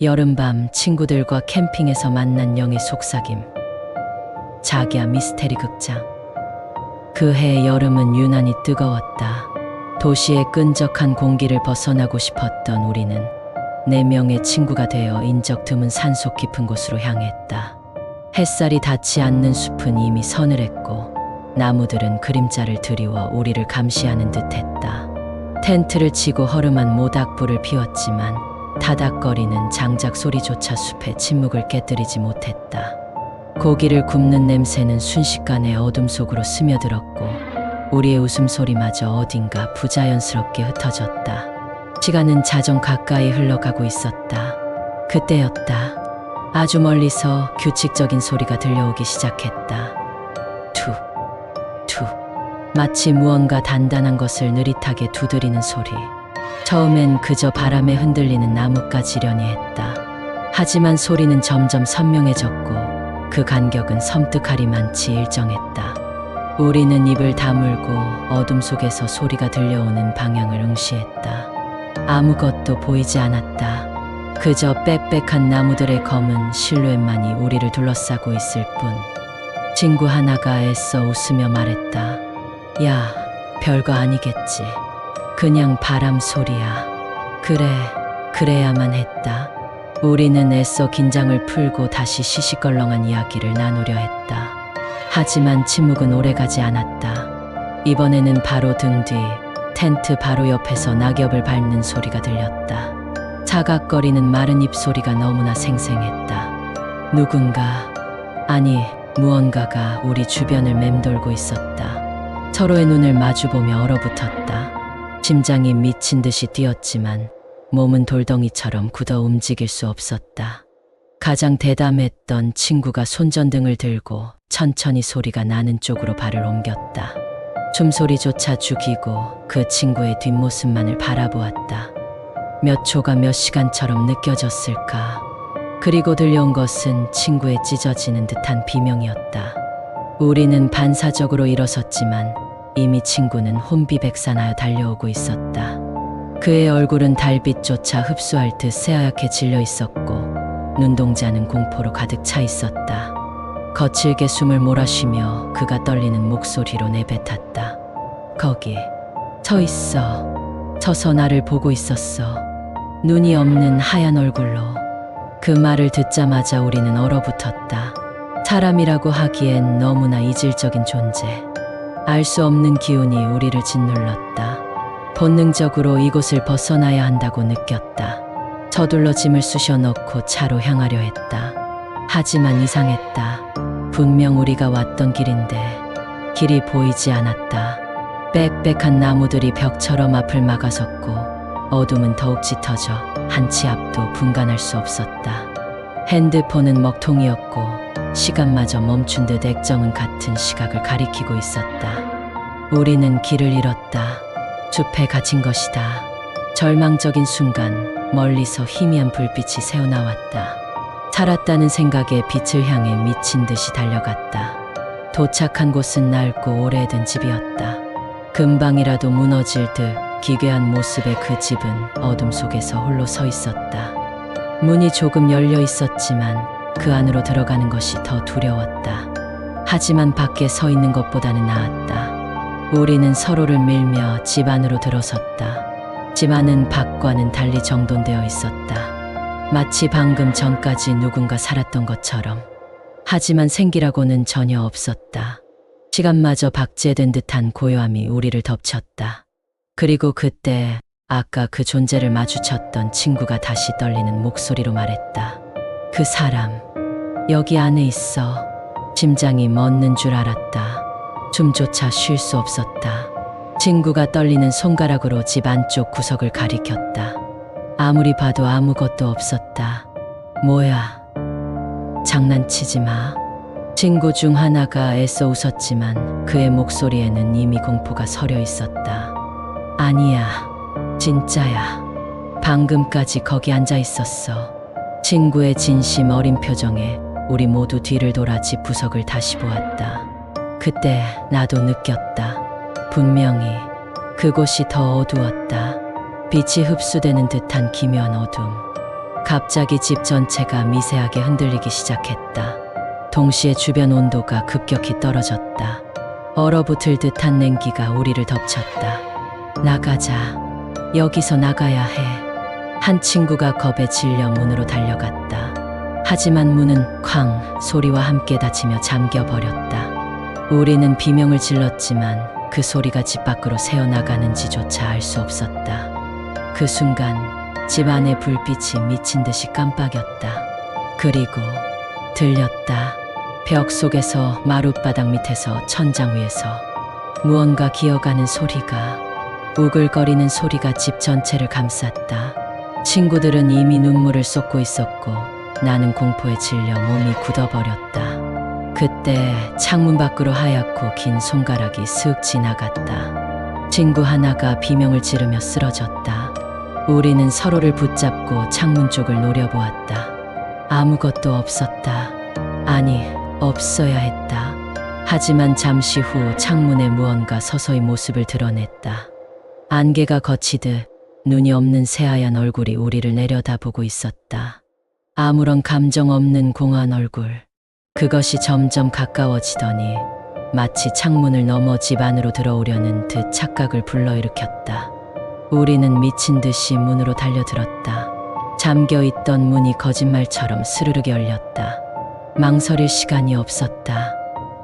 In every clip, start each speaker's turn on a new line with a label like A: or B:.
A: 여름밤 친구들과 캠핑에서 만난 영의 속삭임. 자기야 미스테리 극장. 그 해의 여름은 유난히 뜨거웠다. 도시의 끈적한 공기를 벗어나고 싶었던 우리는 네 명의 친구가 되어 인적 드문 산속 깊은 곳으로 향했다. 햇살이 닿지 않는 숲은 이미 서늘했고 나무들은 그림자를 드리워 우리를 감시하는 듯했다. 텐트를 치고 허름한 모닥불을 피웠지만 타닥거리는 장작 소리조차 숲의 침묵을 깨뜨리지 못했다. 고기를 굽는 냄새는 순식간에 어둠 속으로 스며들었고 우리의 웃음소리마저 어딘가 부자연스럽게 흩어졌다. 시간은 자정 가까이 흘러가고 있었다. 그때였다. 아주 멀리서 규칙적인 소리가 들려오기 시작했다. 툭, 툭. 마치 무언가 단단한 것을 느릿하게 두드리는 소리. 처음엔 그저 바람에 흔들리는 나뭇가지려니 했다. 하지만 소리는 점점 선명해졌고 그 간격은 섬뜩하리만치 일정했다. 우리는 입을 다물고 어둠 속에서 소리가 들려오는 방향을 응시했다. 아무것도 보이지 않았다. 그저 빽빽한 나무들의 검은 실루엣만이 우리를 둘러싸고 있을 뿐. 친구 하나가 애써 웃으며 말했다. 야, 별거 아니겠지. 그냥 바람 소리야. 그래, 그래야만 했다. 우리는 애써 긴장을 풀고 다시 시시껄렁한 이야기를 나누려 했다. 하지만 침묵은 오래가지 않았다. 이번에는 바로 등 뒤, 텐트 바로 옆에서 낙엽을 밟는 소리가 들렸다. 차각거리는 마른 입소리가 너무나 생생했다. 누군가, 아니, 무언가가 우리 주변을 맴돌고 있었다. 서로의 눈을 마주보며 얼어붙었다. 심장이 미친 듯이 뛰었지만 몸은 돌덩이처럼 굳어 움직일 수 없었다. 가장 대담했던 친구가 손전등을 들고 천천히 소리가 나는 쪽으로 발을 옮겼다. 숨소리조차 죽이고 그 친구의 뒷모습만을 바라보았다. 몇 초가 몇 시간처럼 느껴졌을까. 그리고 들려온 것은 친구의 찢어지는 듯한 비명이었다. 우리는 반사적으로 일어섰지만 이미 친구는 혼비백산하여 달려오고 있었다. 그의 얼굴은 달빛조차 흡수할 듯 새하얗게 질려 있었고 눈동자는 공포로 가득 차 있었다. 거칠게 숨을 몰아쉬며 그가 떨리는 목소리로 내뱉었다. 거기 서 있어. 서서 나를 보고 있었어. 눈이 없는 하얀 얼굴로. 그 말을 듣자마자 우리는 얼어붙었다. 사람이라고 하기엔 너무나 이질적인 존재. 알 수 없는 기운이 우리를 짓눌렀다. 본능적으로 이곳을 벗어나야 한다고 느꼈다. 서둘러 짐을 쑤셔 넣고 차로 향하려 했다. 하지만 이상했다. 분명 우리가 왔던 길인데 길이 보이지 않았다. 빽빽한 나무들이 벽처럼 앞을 막아섰고 어둠은 더욱 짙어져 한 치 앞도 분간할 수 없었다. 핸드폰은 먹통이었고 시간마저 멈춘 듯 액정은 같은 시각을 가리키고 있었다. 우리는 길을 잃었다. 숲에 갇힌 것이다. 절망적인 순간 멀리서 희미한 불빛이 새어나왔다. 살았다는 생각에 빛을 향해 미친 듯이 달려갔다. 도착한 곳은 낡고 오래된 집이었다. 금방이라도 무너질 듯 기괴한 모습의 그 집은 어둠 속에서 홀로 서 있었다. 문이 조금 열려 있었지만 그 안으로 들어가는 것이 더 두려웠다. 하지만 밖에 서 있는 것보다는 나았다. 우리는 서로를 밀며 집 안으로 들어섰다. 집 안은 밖과는 달리 정돈되어 있었다. 마치 방금 전까지 누군가 살았던 것처럼. 하지만 생기라고는 전혀 없었다. 시간마저 박제된 듯한 고요함이 우리를 덮쳤다. 그리고 그때 아까 그 존재를 마주쳤던 친구가 다시 떨리는 목소리로 말했다. 그 사람, 여기 안에 있어. 심장이 멎는 줄 알았다. 숨조차 쉴 수 없었다. 친구가 떨리는 손가락으로 집 안쪽 구석을 가리켰다. 아무리 봐도 아무것도 없었다. 뭐야? 장난치지 마. 친구 중 하나가 애써 웃었지만 그의 목소리에는 이미 공포가 서려 있었다. 아니야. 진짜야. 방금까지 거기 앉아 있었어. 친구의 진심 어린 표정에 우리 모두 뒤를 돌아 집 구석을 다시 보았다. 그때 나도 느꼈다. 분명히 그곳이 더 어두웠다. 빛이 흡수되는 듯한 기묘한 어둠. 갑자기 집 전체가 미세하게 흔들리기 시작했다. 동시에 주변 온도가 급격히 떨어졌다. 얼어붙을 듯한 냉기가 우리를 덮쳤다. 나가자. 여기서 나가야 해. 한 친구가 겁에 질려 문으로 달려갔다. 하지만 문은 쾅 소리와 함께 닫히며 잠겨버렸다. 우리는 비명을 질렀지만 그 소리가 집 밖으로 새어나가는지조차 알 수 없었다. 그 순간 집 안의 불빛이 미친 듯이 깜빡였다. 그리고 들렸다. 벽 속에서 마룻바닥 밑에서 천장 위에서 무언가 기어가는 소리가 우글거리는 소리가 집 전체를 감쌌다. 친구들은 이미 눈물을 쏟고 있었고 나는 공포에 질려 몸이 굳어버렸다. 그때 창문 밖으로 하얗고 긴 손가락이 쓱 지나갔다. 친구 하나가 비명을 지르며 쓰러졌다. 우리는 서로를 붙잡고 창문 쪽을 노려보았다. 아무것도 없었다. 아니, 없어야 했다. 하지만 잠시 후 창문에 무언가 서서히 모습을 드러냈다. 안개가 거치듯 눈이 없는 새하얀 얼굴이 우리를 내려다보고 있었다. 아무런 감정 없는 공허한 얼굴. 그것이 점점 가까워지더니 마치 창문을 넘어 집 안으로 들어오려는 듯 착각을 불러일으켰다. 우리는 미친 듯이 문으로 달려들었다. 잠겨 있던 문이 거짓말처럼 스르륵 열렸다. 망설일 시간이 없었다.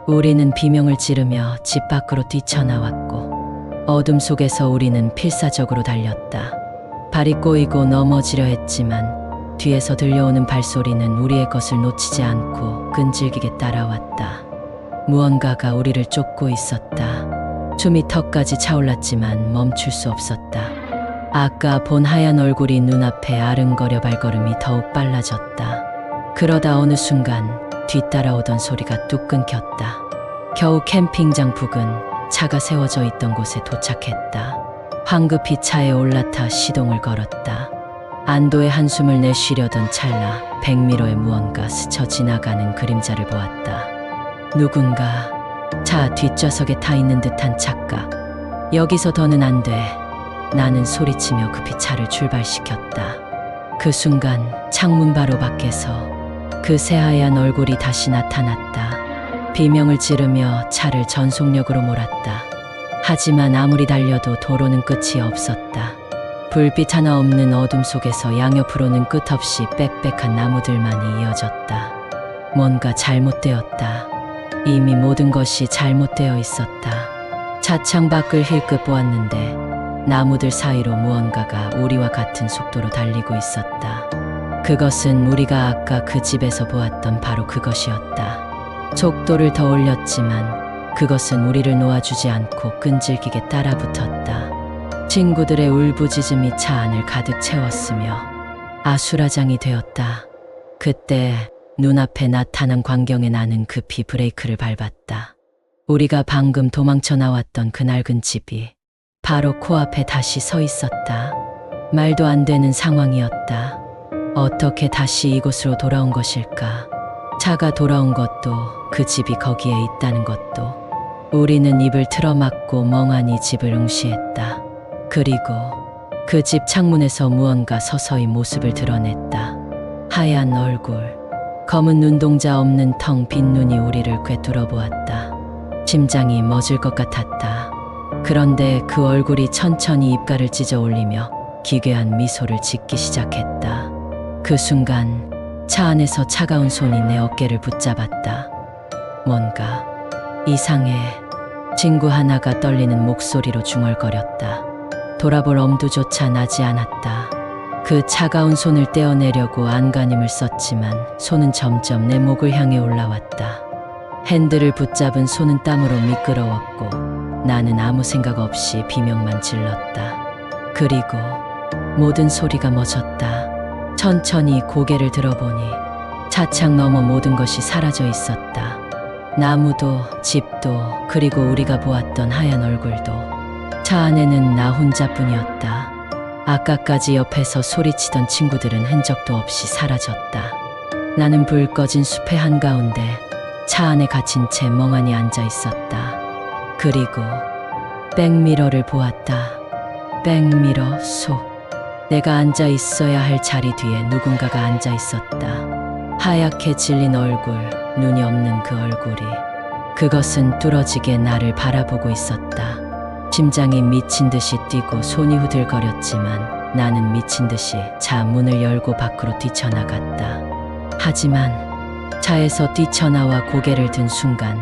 A: 우리는 비명을 지르며 집 밖으로 뛰쳐나왔고 어둠 속에서 우리는 필사적으로 달렸다. 발이 꼬이고 넘어지려 했지만 뒤에서 들려오는 발소리는 우리의 것을 놓치지 않고 끈질기게 따라왔다. 무언가가 우리를 쫓고 있었다. 숨이 턱까지 차올랐지만 멈출 수 없었다. 아까 본 하얀 얼굴이 눈앞에 아른거려 발걸음이 더욱 빨라졌다. 그러다 어느 순간 뒤따라오던 소리가 뚝 끊겼다. 겨우 캠핑장 부근 차가 세워져 있던 곳에 도착했다. 황급히 차에 올라타 시동을 걸었다. 안도의 한숨을 내쉬려던 찰나 백미러에 무언가 스쳐 지나가는 그림자를 보았다. 누군가 차 뒷좌석에 타 있는 듯한 착각. 여기서 더는 안 돼. 나는 소리치며 급히 차를 출발시켰다. 그 순간 창문 바로 밖에서 그 새하얀 얼굴이 다시 나타났다. 비명을 지르며 차를 전속력으로 몰았다. 하지만 아무리 달려도 도로는 끝이 없었다. 불빛 하나 없는 어둠 속에서 양옆으로는 끝없이 빽빽한 나무들만이 이어졌다. 뭔가 잘못되었다. 이미 모든 것이 잘못되어 있었다. 차창 밖을 힐끗 보았는데 나무들 사이로 무언가가 우리와 같은 속도로 달리고 있었다. 그것은 우리가 아까 그 집에서 보았던 바로 그것이었다. 속도를 더 올렸지만 그것은 우리를 놓아주지 않고 끈질기게 따라붙었다. 친구들의 울부짖음이 차 안을 가득 채웠으며 아수라장이 되었다. 그때 눈앞에 나타난 광경에 나는 급히 브레이크를 밟았다. 우리가 방금 도망쳐 나왔던 그 낡은 집이 바로 코앞에 다시 서 있었다. 말도 안 되는 상황이었다. 어떻게 다시 이곳으로 돌아온 것일까? 차가 돌아온 것도 그 집이 거기에 있다는 것도 우리는 입을 틀어막고 멍하니 집을 응시했다. 그리고 그 집 창문에서 무언가 서서히 모습을 드러냈다. 하얀 얼굴, 검은 눈동자 없는 텅 빈 눈이 우리를 꿰뚫어 보았다. 심장이 멎을 것 같았다. 그런데 그 얼굴이 천천히 입가를 찢어 올리며 기괴한 미소를 짓기 시작했다. 그 순간 차 안에서 차가운 손이 내 어깨를 붙잡았다. 뭔가 이상해. 친구 하나가 떨리는 목소리로 중얼거렸다. 돌아볼 엄두조차 나지 않았다. 그 차가운 손을 떼어내려고 안간힘을 썼지만 손은 점점 내 목을 향해 올라왔다. 핸들을 붙잡은 손은 땀으로 미끄러웠고 나는 아무 생각 없이 비명만 질렀다. 그리고 모든 소리가 멎었다. 천천히 고개를 들어보니 차창 너머 모든 것이 사라져 있었다. 나무도 집도 그리고 우리가 보았던 하얀 얼굴도 차 안에는 나 혼자뿐이었다. 아까까지 옆에서 소리치던 친구들은 흔적도 없이 사라졌다. 나는 불 꺼진 숲의 한가운데 차 안에 갇힌 채 멍하니 앉아 있었다. 그리고 백미러를 보았다. 백미러 속. 내가 앉아 있어야 할 자리 뒤에 누군가가 앉아 있었다. 하얗게 질린 얼굴, 눈이 없는 그 얼굴이. 그것은 뚫어지게 나를 바라보고 있었다. 심장이 미친 듯이 뛰고 손이 후들거렸지만 나는 미친 듯이 차 문을 열고 밖으로 뛰쳐나갔다. 하지만 차에서 뛰쳐나와 고개를 든 순간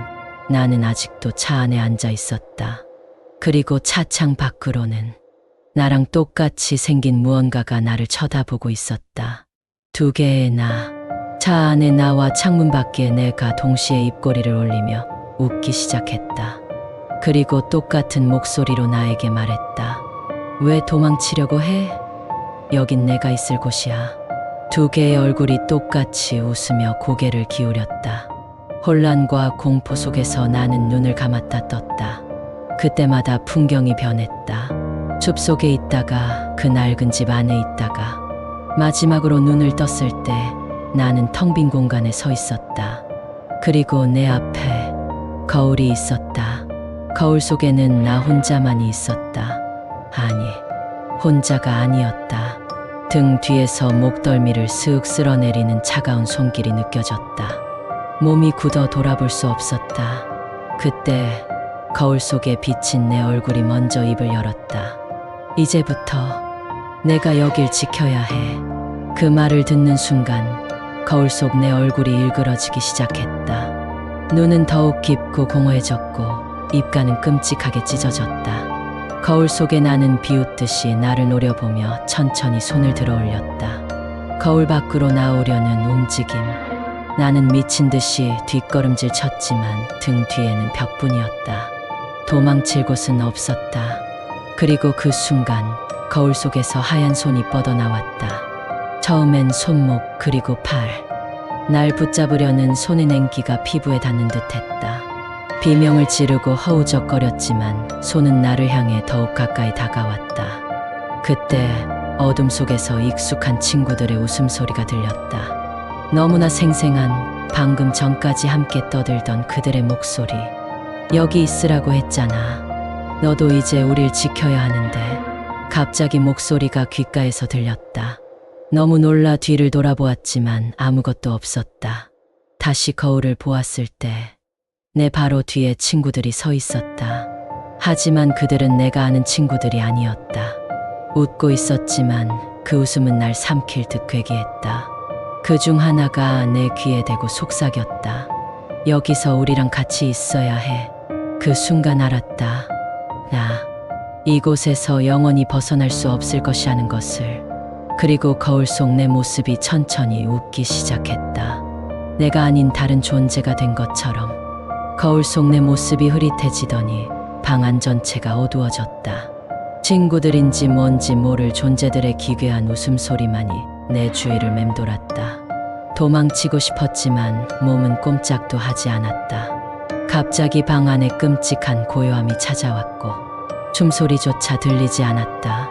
A: 나는 아직도 차 안에 앉아 있었다. 그리고 차창 밖으로는 나랑 똑같이 생긴 무언가가 나를 쳐다보고 있었다. 두 개의 나. 차 안에 나와 창문 밖에 내가 동시에 입꼬리를 올리며 웃기 시작했다. 그리고 똑같은 목소리로 나에게 말했다. 왜 도망치려고 해? 여긴 내가 있을 곳이야. 두 개의 얼굴이 똑같이 웃으며 고개를 기울였다. 혼란과 공포 속에서 나는 눈을 감았다 떴다. 그때마다 풍경이 변했다. 숲 속에 있다가 그 낡은 집 안에 있다가 마지막으로 눈을 떴을 때 나는 텅 빈 공간에 서 있었다. 그리고 내 앞에 거울이 있었다. 거울 속에는 나 혼자만이 있었다. 아니, 혼자가 아니었다. 등 뒤에서 목덜미를 쓱 쓸어내리는 차가운 손길이 느껴졌다. 몸이 굳어 돌아볼 수 없었다. 그때 거울 속에 비친 내 얼굴이 먼저 입을 열었다. 이제부터 내가 여길 지켜야 해. 그 말을 듣는 순간 거울 속 내 얼굴이 일그러지기 시작했다. 눈은 더욱 깊고 공허해졌고 입가는 끔찍하게 찢어졌다. 거울 속에 나는 비웃듯이 나를 노려보며 천천히 손을 들어 올렸다. 거울 밖으로 나오려는 움직임. 나는 미친 듯이 뒷걸음질 쳤지만 등 뒤에는 벽뿐이었다. 도망칠 곳은 없었다. 그리고 그 순간 거울 속에서 하얀 손이 뻗어나왔다. 처음엔 손목 그리고 팔. 날 붙잡으려는 손의 냉기가 피부에 닿는 듯했다. 비명을 지르고 허우적거렸지만 손은 나를 향해 더욱 가까이 다가왔다. 그때 어둠 속에서 익숙한 친구들의 웃음소리가 들렸다. 너무나 생생한 방금 전까지 함께 떠들던 그들의 목소리. 여기 있으라고 했잖아. 너도 이제 우릴 지켜야 하는데. 갑자기 목소리가 귓가에서 들렸다. 너무 놀라 뒤를 돌아보았지만 아무것도 없었다. 다시 거울을 보았을 때 내 바로 뒤에 친구들이 서 있었다. 하지만 그들은 내가 아는 친구들이 아니었다. 웃고 있었지만 그 웃음은 날 삼킬 듯 괴기했다. 그 중 하나가 내 귀에 대고 속삭였다. 여기서 우리랑 같이 있어야 해. 그 순간 알았다. 나 이곳에서 영원히 벗어날 수 없을 것이라는 것을. 그리고 거울 속 내 모습이 천천히 웃기 시작했다. 내가 아닌 다른 존재가 된 것처럼 거울 속 내 모습이 흐릿해지더니 방 안 전체가 어두워졌다. 친구들인지 뭔지 모를 존재들의 기괴한 웃음소리만이 내 주위를 맴돌았다. 도망치고 싶었지만 몸은 꼼짝도 하지 않았다. 갑자기 방 안에 끔찍한 고요함이 찾아왔고 숨소리조차 들리지 않았다.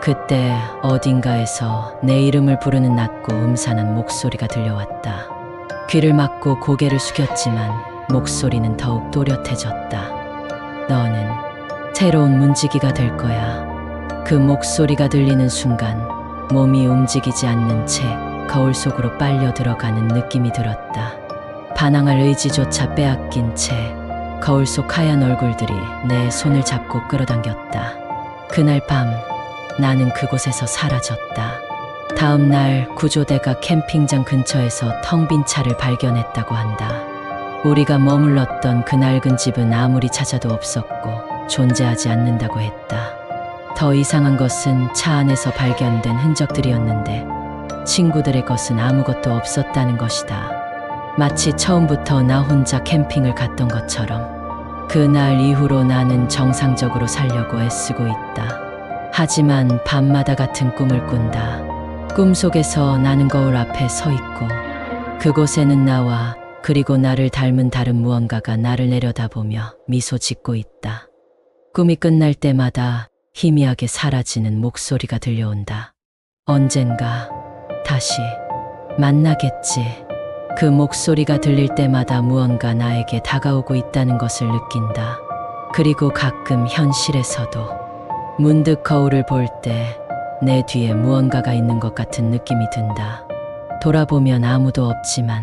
A: 그때 어딘가에서 내 이름을 부르는 낮고 음산한 목소리가 들려왔다. 귀를 막고 고개를 숙였지만 목소리는 더욱 또렷해졌다. 너는 새로운 문지기가 될 거야. 그 목소리가 들리는 순간 몸이 움직이지 않는 채 거울 속으로 빨려 들어가는 느낌이 들었다. 반항할 의지조차 빼앗긴 채 거울 속 하얀 얼굴들이 내 손을 잡고 끌어당겼다. 그날 밤 나는 그곳에서 사라졌다. 다음 날 구조대가 캠핑장 근처에서 텅 빈 차를 발견했다고 한다. 우리가 머물렀던 그 낡은 집은 아무리 찾아도 없었고 존재하지 않는다고 했다. 더 이상한 것은 차 안에서 발견된 흔적들이었는데 친구들의 것은 아무것도 없었다는 것이다. 마치 처음부터 나 혼자 캠핑을 갔던 것처럼 그날 이후로 나는 정상적으로 살려고 애쓰고 있다. 하지만 밤마다 같은 꿈을 꾼다. 꿈속에서 나는 거울 앞에 서 있고 그곳에는 나와 그리고 나를 닮은 다른 무언가가 나를 내려다보며 미소 짓고 있다. 꿈이 끝날 때마다 희미하게 사라지는 목소리가 들려온다. 언젠가 다시 만나겠지. 그 목소리가 들릴 때마다 무언가 나에게 다가오고 있다는 것을 느낀다. 그리고 가끔 현실에서도 문득 거울을 볼 때 내 뒤에 무언가가 있는 것 같은 느낌이 든다. 돌아보면 아무도 없지만